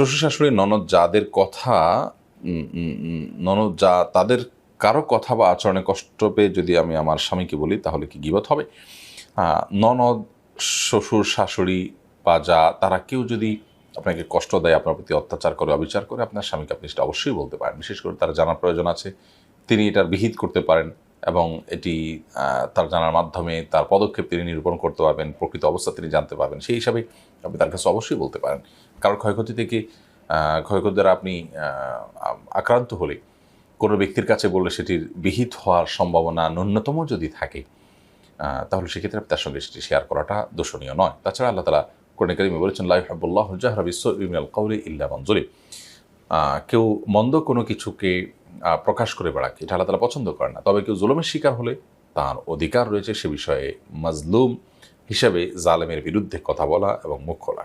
শ্বশুর শাশুড়ি ননদ যাদের কথা ননদ যা তাদের কারও কথা বা আচরণে কষ্ট পেয়ে যদি আমি আমার স্বামীকে বলি, তাহলে কি গিবত হবে? ননদ শ্বশুর শাশুড়ি বা যা, তারা কেউ যদি আপনাকে কষ্ট দেয়, আপনার প্রতি অত্যাচার করে, অবিচার করে, আপনার স্বামীকে আপনি সেটা অবশ্যই বলতে পারেন। বিশেষ করে তার জানার প্রয়োজন আছে, তিনি এটার বিহিত করতে পারেন এবং এটি তার জানার মাধ্যমে তার পদক্ষেপ তিনি নিরূপণ করতে পারবেন, প্রকৃত অবস্থা তিনি জানতে পারবেন। সেই হিসাবে আপনি তার কাছে অবশ্যই বলতে পারেন। কারণ ক্ষয়ক্ষতি থেকে ক্ষয়ক্ষতি দ্বারা আপনি আক্রান্ত হলে, কোনো ব্যক্তির কাছে বললে সেটির বিহিত হওয়ার সম্ভাবনা ন্যূনতম যদি থাকে তাহলে সেক্ষেত্রে আপনি তার সঙ্গে সেটি শেয়ার করাটা দোষণীয় নয়। তাছাড়া আল্লাহ তালা কোরআন কারিমে বলেছেন লাইফ হাবুল্লাহ জাহরা বিশ্ব ইমিনাল কাউলি ইল্লা মঞ্জুরি কেউ মন্দ কোনো কিছুকে প্রকাশ করে বেড়াক, এটা আল্লাহ তালা পছন্দ করে না। তবে কেউ জুলুমের শিকার হলে তার অধিকার রয়েছে, সে বিষয়ে মাজলুম হিসাবে জালেমের বিরুদ্ধে কথা বলা এবং মুখ খোলা।